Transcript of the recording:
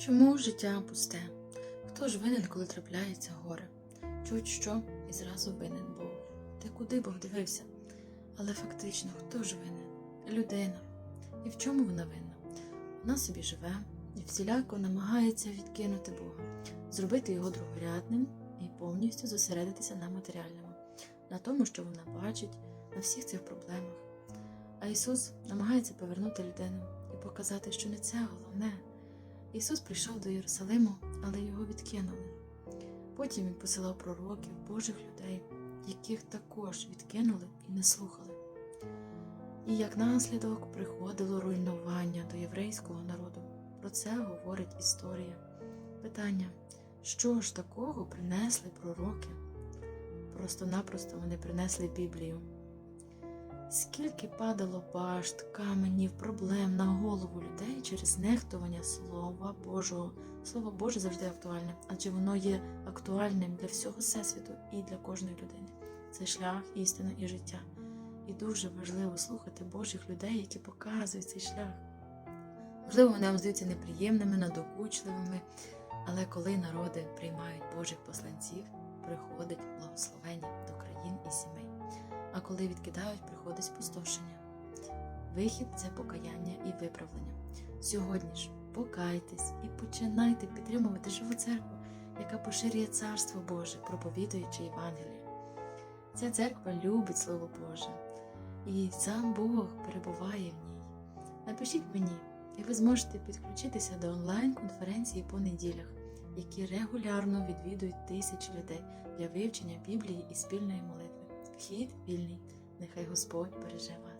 Чому життя пусте? Хто ж винен, коли трапляється горе? Чуть що і зразу винен Бог. Та куди Бог дивився? Але фактично, хто ж винен? Людина. І в чому вона винна? Вона собі живе і всіляко намагається відкинути Бога, зробити його другорядним і повністю зосередитися на матеріальному, на тому, що вона бачить, на всіх цих проблемах. А Ісус намагається повернути людину і показати, що не це головне. Ісус прийшов до Єрусалиму, але його відкинули. Потім він посилав пророків, Божих людей, яких також відкинули і не слухали. І як наслідок приходило руйнування до єврейського народу. Про це говорить історія. Питання: що ж такого принесли пророки? Просто-напросто вони принесли Біблію. Скільки падало башт, каменів, проблем на голову людей через нехтування Слова Божого. Слово Боже завжди актуальне, адже воно є актуальним для всього всесвіту і для кожної людини. Це шлях, істина і життя. І дуже важливо слухати Божих людей, які показують цей шлях. Можливо, вони вам здаються неприємними, надокучливими, але коли народи приймають Божих посланців, приходить благословення до країн і сімей. А коли відкидають, приходить спустошення. Вихід це покаяння і виправлення. Сьогодні ж покайтесь і починайте підтримувати живу церкву, яка поширює Царство Боже, проповідуючи Євангеліє. Ця церква любить Слово Боже, і сам Бог перебуває в ній. Напишіть мені, і ви зможете підключитися до онлайн-конференції по неділях, які регулярно відвідують тисячі людей для вивчення Біблії і спільної молитви. Вхід вільний. Нехай Господь береже вас.